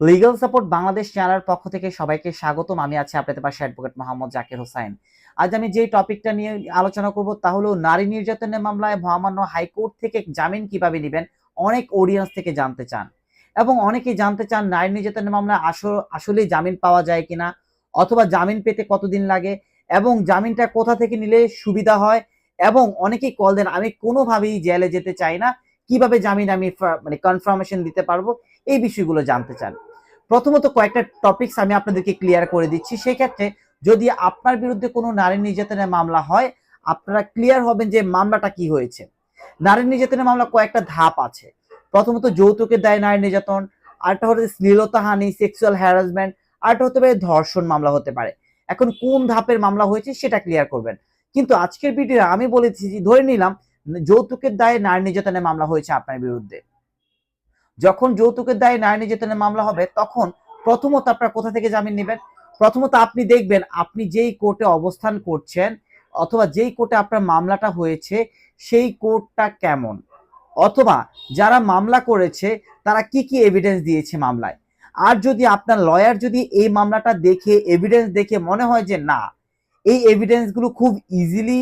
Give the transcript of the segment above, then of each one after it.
Legal support Bangladesh চ্যানেলের পক্ষ থেকে সবাইকে স্বাগতম। আমি আছি আপনাদের পাশে অ্যাডভোকেট মোহাম্মদ জাকির হোসাইন আজ আমি যে টপিকটা নিয়ে আলোচনা করব তা হলো নারী নির্যাতনের মামলায় মহামান্য হাইকোর্ট থেকে জামিন কীভাবে নেবেন অনেক অডিয়েন্স থেকে জানতে চান। এবং অনেকেই জানতে চান নারী নির্যাতনের মামলায় আসল জামিন পাওয়া যায় কিনা অথবা জামিন পেতে কতদিন লাগে এবং জামিনটা কোথা থেকে নিলে সুবিধা হয় এবং অনেকেই কল দেন, আমি কোনোভাবেই জেলে যেতে চাই না। কীভাবে জামিন আমি মানে কনফার্মেশন দিতে পারব? এই বিষয়গুলো জানতে চান। প্রথমত কয়েকটা টপিকস আমি আপনাদেরকে ক্লিয়ার করে দিচ্ছি। সেই ক্ষেত্রে যদি আপনার বিরুদ্ধে কোনো নারী নির্যাতনের মামলা হয়, আপনারা ক্লিয়ার হবেন যে মামলাটা কি হয়েছে। নারী নির্যাতনের মামলা কয়েকটা ধাপ আছে। প্রথমত যৌতুকের দায় নারী নির্যাতন, আরেকটা হতে শ্লীলতাহানি সেক্সুয়াল হ্যারাসমেন্ট আরেকটা হতে পারে ধর্ষণ মামলা হতে পারে। এখন কোন ধাপের মামলা হয়েছে সেটা ক্লিয়ার করবেন। কিন্তু আজকের ভিডিও আমি বলেছি ধরে নিলাম, যৌতুকের দায়ে নারী নির্যাতনের মামলা হয়েছে আপনার বিরুদ্ধে। যখন যৌতুকের দায়ে নারী নির্যাতনের মামলা হবে, তখন প্রথমত আপনারা কোথা থেকে জামিন নেবেন? প্রথমত আপনি দেখবেন, আপনি যেই কোর্টে অবস্থান করছেন অথবা যেই কোর্টে আপনার মামলাটা হয়েছে, সেই কোর্টটা কেমন? অথবা যারা মামলা করেছে, তারা কি কি এভিডেন্স দিয়েছে মামলায়? আর যদি আপনার লয়ার যদি এই মামলাটা দেখে এভিডেন্স দেখে মনে হয় যে না, এই এভিডেন্সগুলো খুব ইজিলি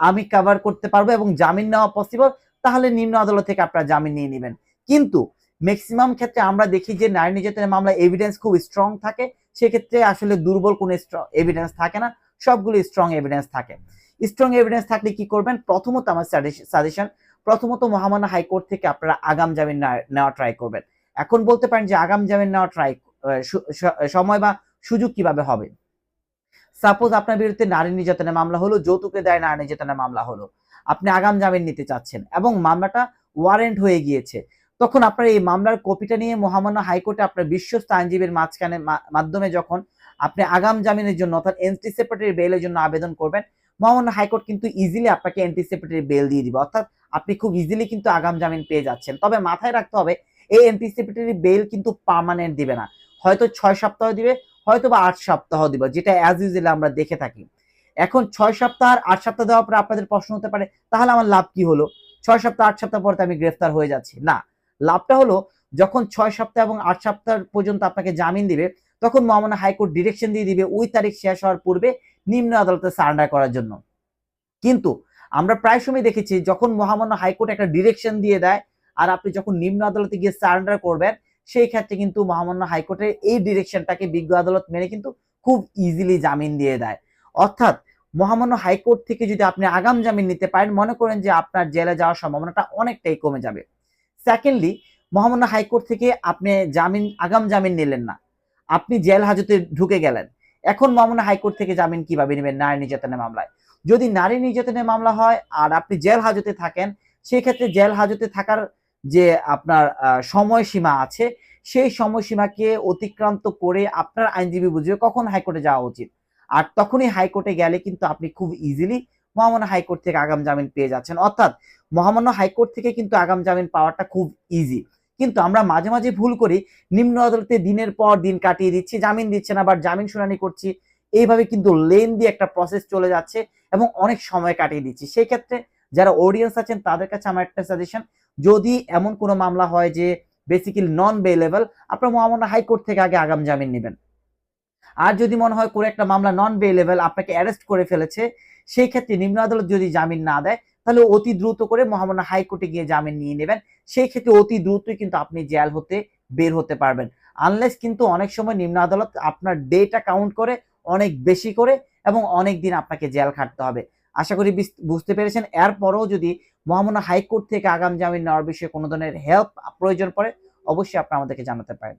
আমি কভার করতে পারব এবং জামিন নেওয়া পসিবল তাহলে নিম্ন আদালত থেকে আপনারা জামিন নিয়ে নেবেন। কিন্তু ম্যাক্সিমাম ক্ষেত্রে আমরা দেখি যে নারী নির্যাতনের মামলা এভিডেন্স খুব স্ট্রং থাকে, সেক্ষেত্রে আসলে দুর্বল কোনো এভিডেন্স থাকে না, সবগুলো স্ট্রং এভিডেন্স থাকে। স্ট্রং এভিডেন্স থাকলে কি করবেন? প্রথমত আমার সাজেশন প্রথমত মহামান্য হাইকোর্ট থেকে আপনারা আগাম জামিন নেওয়া- ট্রাই করবেন। এখন বলতে পারেন যে আগাম জামিন নেওয়া ট্রাই সময় বা সুযোগ কীভাবে হবে? সাপোজ আপনার বিরুদ্ধে নারী নির্যাতনের মামলা হলো, যৌতুকের দেয় নারী নির্যাতনের মামলা হলো। আপনি আগাম জামিন নিতে চাচ্ছেন এবং মামলাটা ওয়ারেন্ট হয়ে গিয়েছে। তখন আপনার এই মামলার কপিটা নিয়ে মহামান্য হাইকোর্টে আপনার বিশ্বস্ত আইনজীবীর মাঝখানে মাধ্যমে যখন আপনি আগাম জামিনের জন্য অর্থাৎ এন্টিসিপেটরি বেলের জন্য আবেদন করবেন, মহামান্য হাইকোর্ট কিন্তু ইজিলি আপনাকে এন্টিসিপেটরি বেল দিয়ে দিবে। অর্থাৎ আপনি খুব ইজিলি কিন্তু আগাম জামিন পেয়ে যাচ্ছেন। তবে মাথায় রাখতে হবে, এই এন্টিসিপেটরি বেল কিন্তু পার্মানেন্ট দিবে না। হয়তো ছয় সপ্তাহ দিবে, হয়তো বা আট সপ্তাহ দিবে, যেটা অ্যাজ ইউজুয়ালি আমরা দেখে থাকি। এখন ছয় সপ্তাহ আর আট সপ্তাহ দেওয়ার পরে আপনাদের প্রশ্ন হতে পারে, তাহলে আমার লাভ কি হলো? ছয় সপ্তাহ, আট সপ্তাহ পরে আমি গ্রেফতার হয়ে যাচ্ছি। না লাভটা হলো যখন ছয় সপ্তাহ এবং আট সপ্তাহ পর্যন্ত আপনাকে জামিন দিবে, তখন মহামান্য হাইকোর্ট ডিরেকশন দিয়ে দিবে ওই তারিখ শেষ হওয়ার পূর্বে নিম্ন আদালতে সারেন্ডার করার জন্য। কিন্তু আমরা প্রায় সময় দেখেছি যখন মহামান্য হাইকোর্ট একটা ডিরেকশন দিয়ে দেয় আর আপনি যখন নিম্ন আদালতে গিয়ে সারেন্ডার করবেন, সেই ক্ষেত্রে কিন্তু মহামান্য হাইকোর্টের এই ডিরেকশনটাকে বিজ্ঞ আদালত মেনে কিন্তু খুব ইজিলি জামিন দিয়ে দেয়। অর্থাৎ মহামান্য হাইকোর্ট থেকে যদি আপনি আগাম জামিন নিতে পারেন, মনে করেন যে আপনার জেলে যাওয়ার সম্ভাবনাটা অনেকটাই কমে যাবে। সেকেন্ডলি মহামান্য হাইকোর্ট থেকে আপনি জামিন, আগাম জামিন নিলেন না। আপনি জেল হাজতে ঢুকে গেলেন। এখন মহামান্য হাইকোর্ট থেকে জামিন কীভাবে নেবেন? নারী নির্যাতনের মামলায়। যদি নারী নির্যাতনের মামলা হয় আর আপনি জেল হাজতে থাকেন, সেক্ষেত্রে জেল হাজতে থাকার যে আপনার সময়সীমা আছে, সেই সময়সীমাকে অতিক্রান্ত করে আপনার আইনজীবী বুঝবে কখন হাইকোর্টে যাওয়া উচিত। আর তখনই হাইকোর্টে গেলে কিন্তু আপনি খুব ইজিলি মহামান্য হাইকোর্ট থেকে আগাম জামিন পেয়ে যাচ্ছেন। অর্থাৎ মহামান্য হাইকোর্ট থেকে কিন্তু আগাম জামিন পাওয়াটা খুব ইজি কিন্তু আমরা মাঝে মাঝে ভুল করি, নিম্ন আদালতে দিনের পর দিন কাটিয়ে দিচ্ছি, জামিন দিচ্ছে না, বা জামিন শুনানি করছি, এইভাবে কিন্তু লেন দিয়ে একটা প্রসেস চলে যাচ্ছে এবং অনেক সময় কাটিয়ে দিচ্ছি। সেই ক্ষেত্রে যারা অডিয়েন্স আছেন, তাদের কাছে আমার একটা সাজেশন যদি এমন কোনো মামলা হয় যে বেসিক্যালি নন বেলেবল আপনার মহামান্য হাইকোর্ট থেকে আগে আগাম জামিন নেবেন। আর যদি মনে হয় কোনো একটা মামলা নন বেলেবল আপনাকে অ্যারেস্ট করে ফেলেছে সেই ক্ষেত্রে নিম্ন আদালত যদি জামিন না দেয়, তাহলে অতি দ্রুত করে মহামান্য হাইকোর্টে গিয়ে জামিন নিয়ে নেবেন। সেই ক্ষেত্রে অতি দ্রুতই কিন্তু আপনি জেল হতে বের হতে পারবেন। আনলেস কিন্তু অনেক সময় নিম্ন আদালত আপনার ডেটা কাউন্ট করে অনেক বেশি করে এবং অনেক দিন আপনাকে জেল খাটতে হবে। আশা করি বুঝতে পেরেছেন। এরপরও যদি মহামান্য হাইকোর্ট থেকে আগাম জামিন নেওয়ার বিষয়ে কোনো ধরনের হেল্প প্রয়োজন পড়ে, অবশ্যই আপনি আমাদেরকে জানাতে পারেন।